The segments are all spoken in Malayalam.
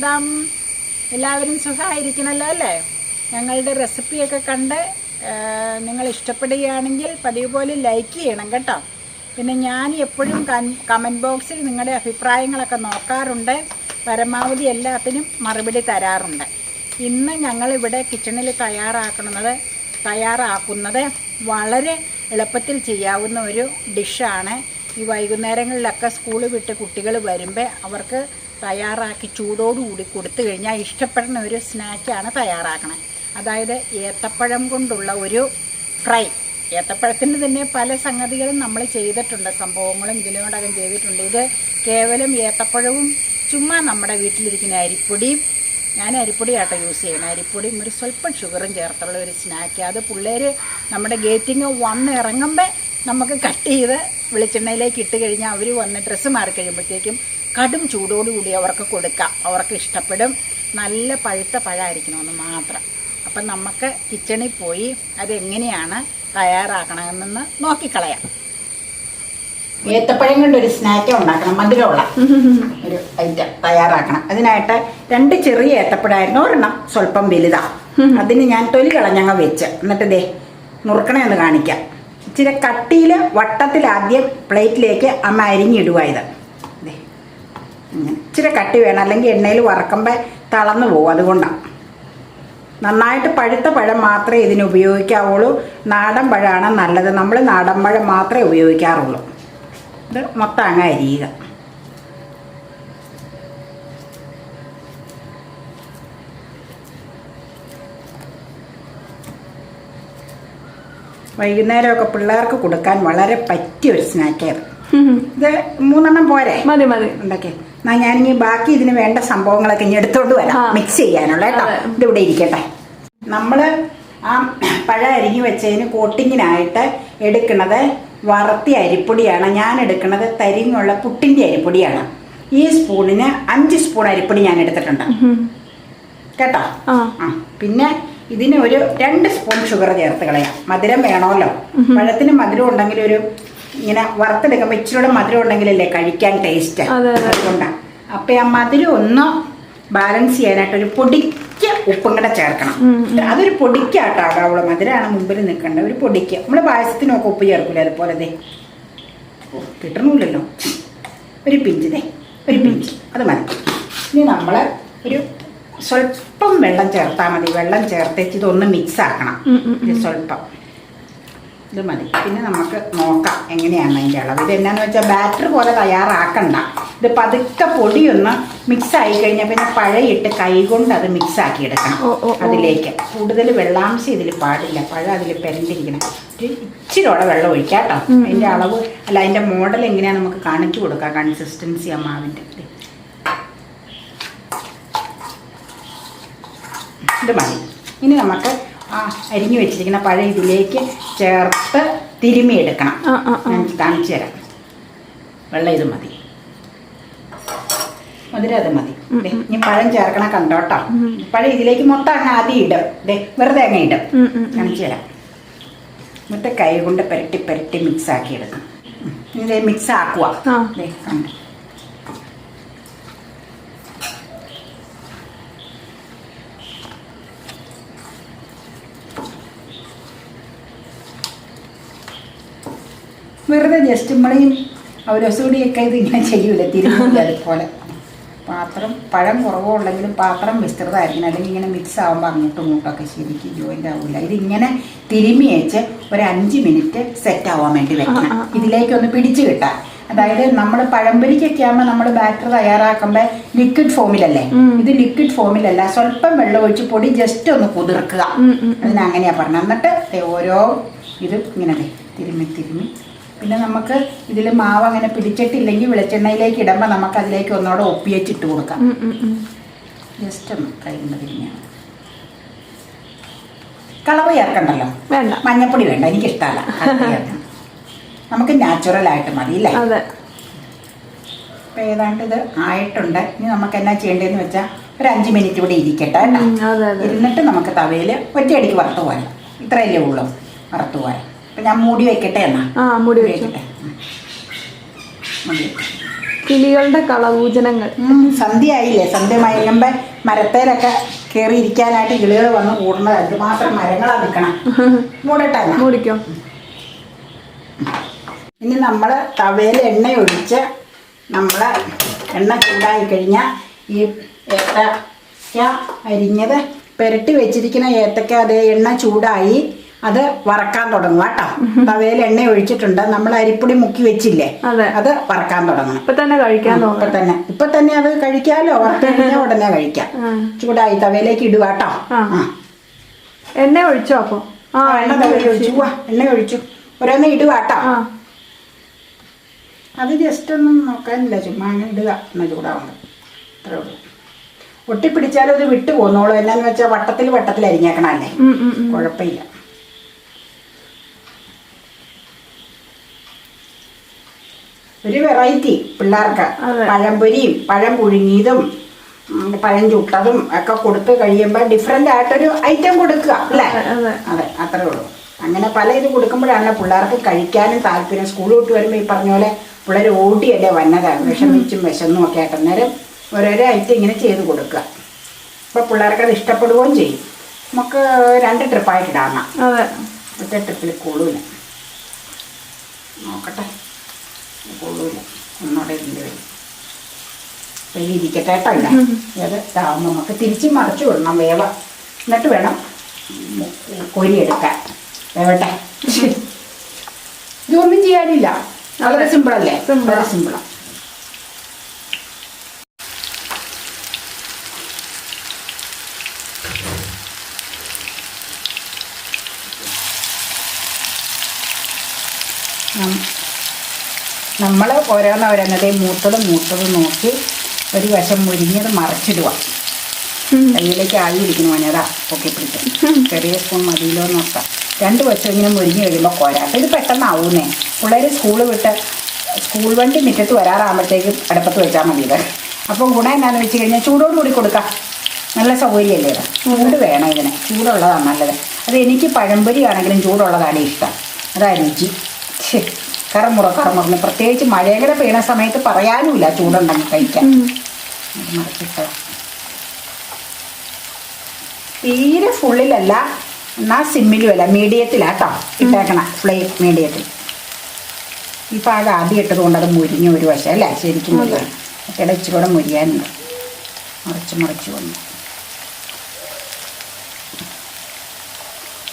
സ്വാഗതം. എല്ലാവരും സുഖമായിരിക്കണമല്ലോ അല്ലേ? ഞങ്ങളുടെ റെസിപ്പിയൊക്കെ കണ്ട് നിങ്ങൾ ഇഷ്ടപ്പെടുകയാണെങ്കിൽ പതിവ് പോലെ ലൈക്ക് ചെയ്യണം കേട്ടോ. പിന്നെ ഞാൻ എപ്പോഴും കമന്റ് ബോക്സിൽ നിങ്ങളുടെ അഭിപ്രായങ്ങളൊക്കെ നോക്കാറുണ്ട്. പരമാവധി എല്ലാത്തിനും മറുപടി തരാറുണ്ട്. ഇന്ന് ഞങ്ങളിവിടെ കിച്ചണിൽ തയ്യാറാക്കുന്നത് തയ്യാറാക്കുന്നത് വളരെ എളുപ്പത്തിൽ ചെയ്യാവുന്ന ഒരു ഡിഷാണ് ഈ വൈകുന്നേരങ്ങളിലൊക്കെ സ്കൂൾ വിട്ട് കുട്ടികൾ വരുമ്പോൾ അവർക്ക് തയ്യാറാക്കി ചൂടോടുകൂടി കൊടുത്തു കഴിഞ്ഞാൽ ഇഷ്ടപ്പെടുന്ന ഒരു സ്നാക്കാണ് തയ്യാറാക്കണത് അതായത് ഏത്തപ്പഴം കൊണ്ടുള്ള ഒരു ഫ്രൈ. ഏത്തപ്പഴത്തിന് തന്നെ പല സംഗതികളും നമ്മൾ ചെയ്തിട്ടുണ്ട്. സംഭവങ്ങളും ഇതിനോടകം ചെയ്തിട്ടുണ്ട്. ഇത് കേവലം ഏത്തപ്പഴവും ചുമ്മാ നമ്മുടെ വീട്ടിലിരിക്കുന്ന അരിപ്പൊടിയും ഞാൻ അരിപ്പൊടി ആട്ടോ യൂസ് ചെയ്യുന്നത്. അരിപ്പൊടിയും ഒരു സ്വല്പം ഷുഗറും ചേർത്തുള്ള ഒരു സ്നാക്ക്. അത് പിള്ളേർ നമ്മുടെ ഗേറ്റിങ് വന്ന് ഇറങ്ങുമ്പോൾ നമുക്ക് കട്ട് ചെയ്ത് വെളിച്ചെണ്ണയിലേക്ക് ഇട്ട് കഴിഞ്ഞാൽ അവർ വന്ന് ഡ്രസ്സ് മാറി കഴിയുമ്പോഴത്തേക്കും കടും ചൂടോടുകൂടി അവർക്ക് കൊടുക്കാം. അവർക്ക് ഇഷ്ടപ്പെടും. നല്ല പഴുത്ത പഴമായിരിക്കണമെന്ന് മാത്രം. അപ്പം നമുക്ക് കിച്ചണിൽ പോയി അതെങ്ങനെയാണ് തയ്യാറാക്കണമെന്ന് നോക്കിക്കളയാം. ഏത്തപ്പഴം കൊണ്ട് ഒരു സ്നാക്ക് ഉണ്ടാക്കണം. മധുരമുള്ള ഒരു ഐറ്റം തയ്യാറാക്കണം. അതിനായിട്ട് രണ്ട് ചെറിയ ഏത്തപ്പഴമായിരുന്നു ഒരെണ്ണം. സ്വല്പം വലുതാണ് അതിന് ഞാൻ തൊലി കളഞ്ഞങ്ങ് വെച്ച്. എന്നിട്ട് ദേ നുറുക്കണേ ഒന്ന് കാണിക്കാം. ഇച്ചിരി കട്ടിയിൽ വട്ടത്തിൽ ആദ്യം പ്ലേറ്റിലേക്ക് അമ്മ അരിഞ്ഞിടുക ഇത് ഇച്ചിരി കട്ടി വേണം. അല്ലെങ്കിൽ എണ്ണയിൽ വറക്കുമ്പോൾ തളർന്നു പോകും. അതുകൊണ്ടാണ് നന്നായിട്ട് പഴുത്ത പഴം മാത്രമേ ഇതിന് ഉപയോഗിക്കാവുള്ളൂ. നാടൻ പഴമാണ് നല്ലത്. നമ്മൾ നാടൻ പഴം മാത്രമേ ഉപയോഗിക്കാറുള്ളൂ. ഇത് മൊത്തം അങ്ങ് അരിയുക. വൈകുന്നേരമൊക്കെ പിള്ളേർക്ക് കൊടുക്കാൻ വളരെ പറ്റിയ ഒരു സ്നാക്കായിരുന്നു ഇത് മൂന്നെണ്ണം പോരെ? മതി മതി. ഉണ്ടാക്കി. എന്നാ ഞാനിനി ബാക്കി ഇതിന് വേണ്ട സംഭവങ്ങളൊക്കെ ഇനി എടുത്തോണ്ട് വരാം. മിക്സ് ചെയ്യാനുള്ള കേട്ടോ. ഇവിടെ ഇതിവിടെ ഇരിക്കട്ടെ. നമ്മൾ ആ പഴ അരിഞ്ഞു വെച്ചതിന് കോട്ടിങ്ങിനായിട്ട് എടുക്കുന്നത് വറുത്തിയ അരിപ്പൊടിയാണ്. ഞാൻ എടുക്കുന്നത് തരിങ്ങുള്ള പുട്ടിന്റെ അരിപ്പൊടിയാണ്. ഈ സ്പൂണിന് അഞ്ച് സ്പൂൺ അരിപ്പൊടി ഞാൻ എടുത്തിട്ടുണ്ട്. കേട്ടോ? ആ. പിന്നെ ഇതിന് ഒരു രണ്ട് സ്പൂൺ ഷുഗർ ചേർത്ത് കളയാം. മധുരം വേണമല്ലോ. പഴത്തിന് മധുരം ഉണ്ടെങ്കിൽ ഒരു ഇങ്ങനെ വറുത്തെടുക്കുമ്പോൾ ഇച്ചിരി കൂടെ മധുരം ഉണ്ടെങ്കിലല്ലേ കഴിക്കാൻ ടേസ്റ്റ് അതെ, അതെ. അതുകൊണ്ടാണ് അപ്പം ആ മധുരം ഒന്ന് ബാലൻസ് ചെയ്യാനായിട്ട് ഒരു പൊടിക്ക ഉപ്പും കൂടെ ചേർക്കണം. അതൊരു പൊടിക്കാട്ടോ ആകാവുള്ളൂ മധുരമാണ് മുമ്പിൽ നിൽക്കേണ്ടത്. ഒരു പൊടിക്ക. നമ്മൾ പായസത്തിനൊക്കെ ഉപ്പ് ചേർക്കൂലേ അതുപോലെ ദേ. കിട്ടണമില്ലല്ലോ ഒരു പിഞ്ച് ദേ. ഒരു പിഞ്ച്. അത് മതി. ഇനി നമ്മൾ ഒരു സ്വല്പം വെള്ളം ചേർത്താൽ മതി. വെള്ളം ചേർത്തേച്ച് ഇതൊന്ന് മിക്സ് ആക്കണം. ഇത് സ്വല്പം. ഇത് മതി. പിന്നെ നമുക്ക് നോക്കാം എങ്ങനെയാണ് അതിന്റെ അളവ്. ഇത് എന്നാന്ന് വെച്ചാൽ ബാറ്റർ പോലെ തയ്യാറാക്കണ്ട. ഇത് പതുക്കെ പൊടിയൊന്ന് മിക്സ് ആയി കഴിഞ്ഞാൽ പിന്നെ പഴയിട്ട് കൈകൊണ്ട് അത് മിക്സ് ആക്കി എടുക്കണം. അതിലേക്ക്. കൂടുതൽ വെള്ളാംശം ഇതിൽ പാടില്ല. പഴം അതിൽ പെരണ്ടിരിക്കണം. ഇച്ചിരിയോടെ വെള്ളം ഒഴിക്കാം കേട്ടോ. അതിന്റെ അളവ് അല്ല അതിന്റെ മോഡൽ എങ്ങനെയാണ് നമുക്ക് കാണിച്ചു കൊടുക്കാം കൺസിസ്റ്റൻസി ആ മാവിന്റെ ഇത്. ഇത് മതി ഇനി നമുക്ക് ആ അരിഞ്ഞു വെച്ചിരിക്കുന്ന പഴം ഇതിലേക്ക് ചേർത്ത് ആ, ആ. ഞാൻ കാണിച്ചു തരാം. വെള്ളം ഇത് മതി. മധുരം അത് മതി. ഇനി പഴം ചേർക്കണ കണ്ടോട്ടോ പഴം ഇതിലേക്ക് മൊത്തം അങ്ങ് ആദ്യം ഇടും. ദേ വെറുതെ അങ്ങ് ഇടും. കാണിച്ചു തരാം. മൊത്തം കൈ കൊണ്ട് പെരട്ടി പെരട്ടി മിക്സ് ആക്കി എടുക്കും. ഇനി മിക്സ് ആക്കുക. ദേ കണ്ട്? വെറുതെ ജസ്റ്റ് നമ്മളെയും അവരൊസുകൂടിയൊക്കെ ഇത് ഇങ്ങനെ ചെയ്യൂല തിരിഞ്ഞില്ല അതുപോലെ. പാത്രം പഴം കുറവുണ്ടെങ്കിലും പാത്രം വിസ്തൃതമായിരിക്കണം. അല്ലെങ്കിൽ ഇങ്ങനെ മിക്സ് ആകുമ്പോൾ അങ്ങോട്ടും ഇങ്ങോട്ടൊക്കെ ശരിക്ക് ജോയിന്റ് ആവില്ല ഇതിങ്ങനെ തിരുമ്മി വെച്ച് ഒരു അഞ്ച് മിനിറ്റ് സെറ്റ് ആവാൻ വേണ്ടി വെക്കണം. ഇതിലേക്കൊന്ന് പിടിച്ചു കിട്ടാൻ. അതായത് നമ്മൾ പഴംപൊരിക്കൊക്കെ ആകുമ്പോൾ നമ്മൾ ബാറ്റർ തയ്യാറാക്കുമ്പോൾ ലിക്വിഡ് ഫോമിലല്ലേ ഇത് ലിക്വിഡ് ഫോമിലല്ല സ്വല്പം വെള്ളം ഒഴിച്ച് പൊടി ജസ്റ്റ് ഒന്ന് കുതിർക്കുക. ഉം, ഉം, ഉം. അതിന് അങ്ങനെയാ പറഞ്ഞത്. എന്നിട്ട് ഓരോ ഇത് ഇങ്ങനെ തിരുമ്മി തിരുമ്മി. പിന്നെ നമുക്ക് ഇതിൽ മാവ് അങ്ങനെ പിടിച്ചിട്ടില്ലെങ്കിൽ വെളിച്ചെണ്ണയിലേക്ക് ഇടുമ്പോൾ നമുക്ക് അതിലേക്ക് ഒന്നുകൂടെ ഒപ്പിയച്ചിട്ട് കൊടുക്കാം. ജസ്റ്റ് ഒന്ന് കൈ കളർ തിരിഞ്ഞാൽ ചേർക്കണ്ടല്ലോ? വേണ്ട. മഞ്ഞപ്പൊടി വേണ്ട എനിക്കിഷ്ടമല്ല ഇഷ്ടമല്ല. നമുക്ക് നാച്ചുറൽ ആയിട്ട് മതി അല്ലേ അപ്പം ഏതാണ്ട് ഇത് ആയിട്ടുണ്ട്. ഇനി നമുക്ക് എന്നാ ചെയ്യേണ്ടതെന്ന് വെച്ചാൽ ഒരു അഞ്ച് മിനിറ്റ് ഇവിടെ ഇരിക്കട്ടെ എന്നിട്ട് ഇരുന്നിട്ട് നമുക്ക് തവയിൽ ഒറ്റയടിക്ക് വറുത്തു പോയാൽ ഇത്രയല്ലേ ഉള്ളൂ വറുത്തു പോയാൽ ഞാൻ മൂടി വെക്കട്ടെ എന്നാ? ആ മുടി വെച്ചു. വെക്കട്ടെ. മൂടി വെക്കാം കിളികളുടെ കളകൂചനങ്ങൾ ഉം, സന്ധ്യയായില്ലേ? സന്ധ്യ മയങ്ങുമ്പോ മരത്തേലൊക്കെ കയറി ഇരിക്കാനായിട്ട് കിളികൾ വന്ന് കൂടുന്നത് എന്തുമാത്രം മരങ്ങളാ നിൽക്കണം. മൂടട്ടെ എന്നാ. മൂടിക്കോ. ഇനി നമ്മൾ തവയിൽ എണ്ണ ഒഴിച്ച് നമ്മൾ എണ്ണ ചൂടായി കഴിഞ്ഞാൽ ഈ ഏത്തക്ക അരിഞ്ഞത് പുരട്ടി വെച്ചിരിക്കുന്ന ഏത്തക്ക അതേ എണ്ണ ചൂടായി അത് വറക്കാൻ തുടങ്ങും കേട്ടോ. തവയിൽ എണ്ണ ഒഴിച്ചിട്ടുണ്ട്. നമ്മൾ അരിപ്പൊടി മുക്കി വെച്ചില്ലേ? അത്. വറക്കാൻ തുടങ്ങും ഇപ്പൊ തന്നെ കഴിക്കാൻ ഇപ്പൊ തന്നെ. ഇപ്പൊ തന്നെ അത് കഴിക്കാലോ? വറുത്ത് കഴിഞ്ഞാൽ ഉടനെ കഴിക്കാം. ചൂടായി തവയിലേക്ക് ഇടുക കേട്ടോ. എണ്ണ ഒഴിച്ചോ അപ്പൊ? ആ എണ്ണ തവയിൽ ഒഴിച്ചു. എണ്ണ ഒഴിച്ചു. ഓരോന്ന് ഇടുക കേട്ടോ. അത് ജസ്റ്റ് ഒന്നും നോക്കാനില്ല. ചുമ്മാ ഇടുക. എണ്ണ ചൂടാവുന്നത് അത്രേ ഉള്ളൂ. ഒട്ടിപ്പിടിച്ചാലും അത് വിട്ടു പോന്നോളൂ എന്നാന്ന് വെച്ചാൽ വട്ടത്തിൽ വട്ടത്തിൽ അരിഞ്ഞേക്കണല്ലേ. കുഴപ്പമില്ല. ഒരു വെറൈറ്റി പിള്ളേർക്ക്. പഴംപൊരിയും പഴം പുഴുങ്ങിയതും പഴം ചുട്ടതും ഒക്കെ കൊടുത്ത് കഴിയുമ്പോൾ ഡിഫറെന്റ് ആയിട്ടൊരു ഐറ്റം കൊടുക്കുക അല്ലേ? അതെ, അതെ. അതെ അത്രേ ഉള്ളൂ. അങ്ങനെ പല ഇത് കൊടുക്കുമ്പോഴാണ് പിള്ളേർക്ക് കഴിക്കാനും താല്പര്യം. സ്കൂൾ വിട്ട് വരുമ്പോൾ ഈ പറഞ്ഞ പോലെ പിള്ളേർ ഓടിയല്ലേ വന്നത്? വിഷമിച്ചും വിശന്നും ഒക്കെ ആയിട്ട് അന്നേരം ഓരോരോ ഐറ്റം ഇങ്ങനെ ചെയ്ത് കൊടുക്കുക. അപ്പോൾ പിള്ളേർക്ക് അത് ഇഷ്ടപ്പെടുകയും ചെയ്യും. നമുക്ക് രണ്ട് ട്രിപ്പായിട്ട് ഇടാം ഒറ്റ ട്രിപ്പിൽ കൂടുതൽ. നോക്കട്ടെ. കൊള്ളൂല ഇരുന്ന് വരും. അപ്പോൾ ഇരിക്കട്ടെ കേട്ടോ ഇല്ല അത് നമുക്ക് തിരിച്ച് മറച്ചു വിടണം വേവ. എന്നിട്ട് വേണം കോരിയെടുക്കാൻ വേവട്ടെ. ഇതൊന്നും ചെയ്യാനില്ല. വളരെ സിമ്പിളല്ലേ. വളരെ സിമ്പിളാണ് നമ്മൾ ഓരോന്നവരങ്ങനെ മൂത്തത് മൂത്തത് നോക്കി ഒരു വശം മുരിഞ്ഞത് മറച്ചിടുക. കയ്യിലേക്ക് ആവി പിടിക്കുന്നു മോനേതാ പൊക്കി പിടിക്കും ചെറിയ സ്പൂൺ മതിയിലോ നോക്കാം രണ്ട് വശം ഇങ്ങനെ മുരിഞ്ഞ് കഴിയുമ്പോൾ കോരാട്ട് ഇത് പെട്ടെന്നാവുന്നേ പിള്ളേർ സ്കൂൾ വിട്ട് സ്കൂൾ വണ്ടി മുറ്റത്ത് വരാറാകുമ്പോഴത്തേക്കും അടുപ്പത്ത് വെച്ചാൽ മതി ഇത്. അപ്പം ഗുണം എന്താണെന്ന് വെച്ച് കഴിഞ്ഞാൽ ചൂടോട് കൂടി കൊടുക്കാം. നല്ല സൗകര്യമല്ലേ ഇത്? ചൂട് വേണം ഇതിന്. ചൂടുള്ളതാണ് നല്ലത്. അത് എനിക്ക് പഴംപൊരി ആണെങ്കിലും ചൂടുള്ളതാണ് ഇഷ്ടം. അതാ രുചി. ഛെ, കറമുറ കറമുറന്ന് പ്രത്യേകിച്ച് മഴയങ്ങനെ പെയ്യണ സമയത്ത് പറയാനുമില്ല ചൂടുണ്ടെങ്കിൽ കഴിക്കാൻ. മറിച്ചിട്ടോ തീരെ ഫുള്ളിലല്ല എന്നാൽ സിമ്മിലും അല്ല മീഡിയത്തിലാട്ടോ ഇട്ടേക്കണ. ഫ്ലെയിം മീഡിയത്തിൽ. ഈ പാകം ആദ്യം ഇട്ടത് കൊണ്ട് അത് മുരിഞ്ഞ ഒരു വശം അല്ലേ? ശരിക്കും മുരിയാണ് മറ്റേടെ ഇച്ചിരി കൂടെ മുരിയാനുണ്ട്. മറിച്ച് മറിച്ച് വന്നു.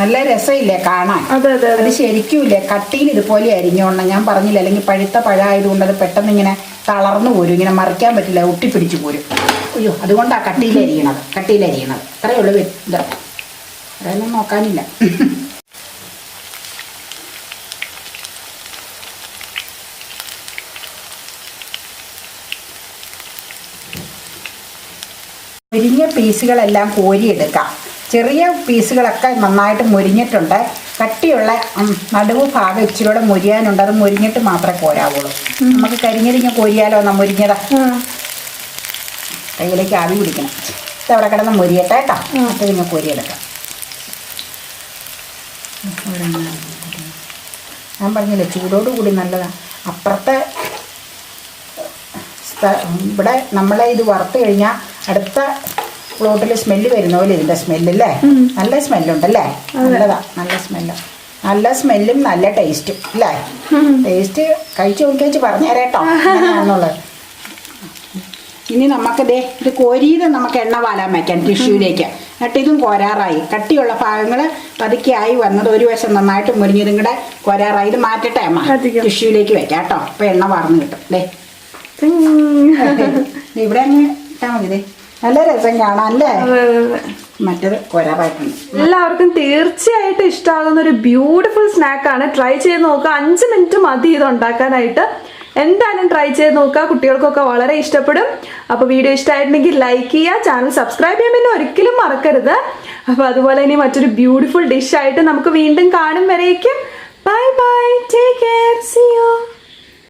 നല്ല രസമില്ലേ കാണാൻ അതെ അതെ അത് ശരിക്കും ഇല്ലേ കട്ടിയിൽ ഇതുപോലെ അരിഞ്ഞോണം ഞാൻ പറഞ്ഞില്ല അല്ലെങ്കിൽ പഴുത്ത പഴമായതുകൊണ്ട് അത് പെട്ടെന്ന് ഇങ്ങനെ തളർന്നു പോരും ഇങ്ങനെ മറിക്കാൻ പറ്റില്ല ഒട്ടിപ്പിടിച്ചു പോരും അയ്യോ അതുകൊണ്ടാണ് കട്ടിയിൽ അരിയണത് കട്ടിയിൽ അരിയണത് അത്രയേ ഉള്ളൂ വ്യ- അതൊന്നും നോക്കാനില്ല ഒരിഞ്ഞ പീസുകളെല്ലാം കോരിയെടുക്കാം ചെറിയ പീസുകളൊക്കെ നന്നായിട്ട് മുരിഞ്ഞിട്ടുണ്ട്. കട്ടിയുള്ള നടുവ് ഭാഗം ഇച്ചിരി കൂടെ മുരിയാനുണ്ട്. അത് മുരിഞ്ഞിട്ട് മാത്രമേ കോരാവുള്ളൂ. നമുക്ക് കരിഞ്ഞതിങ്ങ് കോരിയാലോ? എന്നാ മുരിഞ്ഞതാ. കയ്യിലേക്ക് ആവി പിടിക്കണം. അവിടെ കിടന്ന് മുരിയട്ടെ കേട്ടോ. എന്നിട്ട് നിങ്ങൾ കോരിയെടുക്കാം. ഞാൻ പറഞ്ഞില്ലേ ചൂടോടുകൂടി നല്ലതാണ് അപ്പുറത്തെ ഇവിടെ നമ്മളെ ഇത് വറുത്ത് കഴിഞ്ഞാൽ അടുത്ത പ്ലോട്ടിൽ സ്മെല്ല് വരുന്ന പോലെ ഇതിന്റെ സ്മെല്ലല്ലേ നല്ല സ്മെല്ലുണ്ടല്ലേ നല്ലതാ നല്ല സ്മെല്ല് നല്ല സ്മെല്ലും നല്ല ടേസ്റ്റും അല്ലേ ടേസ്റ്റ് കഴിച്ചു നോക്കിയാച്ച് പറഞ്ഞുതരാട്ടോ എന്നുള്ളത് ഇനി നമുക്ക് ദേ ഇത് കോരിയത് നമുക്ക് എണ്ണ വാലാൻ വയ്ക്കാം ടിഷ്യൂലേക്ക്. എന്നിട്ട് ഇതും കോരാറായി. കട്ടിയുള്ള ഭാഗങ്ങൾ പതുക്കെയായി വന്നത് ഒരു വശം നന്നായിട്ട് മുരിഞ്ഞതും കൂടെ കോരാറായി. ഇത് മാറ്റട്ടെ അമ്മ. ടിഷ്യൂലേക്ക് വെക്കാം കേട്ടോ. അപ്പോൾ എണ്ണ വാർന്നു കിട്ടും അല്ലേ. ഇവിടെ അങ്ങ് ഇട്ടാൽ മതി നല്ല രസം കാണാം അല്ലേ അതെ അതെ അതെ. മറ്റത് എല്ലാവർക്കും തീർച്ചയായിട്ടും ഇഷ്ടമാകുന്ന ഒരു ബ്യൂട്ടിഫുൾ സ്നാക്കാണ് ട്രൈ ചെയ്ത് നോക്കുക. അഞ്ച് മിനിറ്റ് മതി ഇത് ഉണ്ടാക്കാനായിട്ട്. എന്തായാലും ട്രൈ ചെയ്ത് നോക്കുക. കുട്ടികൾക്കൊക്കെ വളരെ ഇഷ്ടപ്പെടും. അപ്പോൾ വീഡിയോ ഇഷ്ടമായിട്ടുണ്ടെങ്കിൽ ലൈക്ക് ചെയ്യുക. ചാനൽ സബ്സ്ക്രൈബ് ചെയ്യാൻ പിന്നെ ഒരിക്കലും മറക്കരുത്. അപ്പോൾ അതുപോലെ ഇനി മറ്റൊരു ബ്യൂട്ടിഫുൾ ഡിഷ് ആയിട്ട് നമുക്ക് വീണ്ടും കാണും വരേക്കും. Bye bye take care see you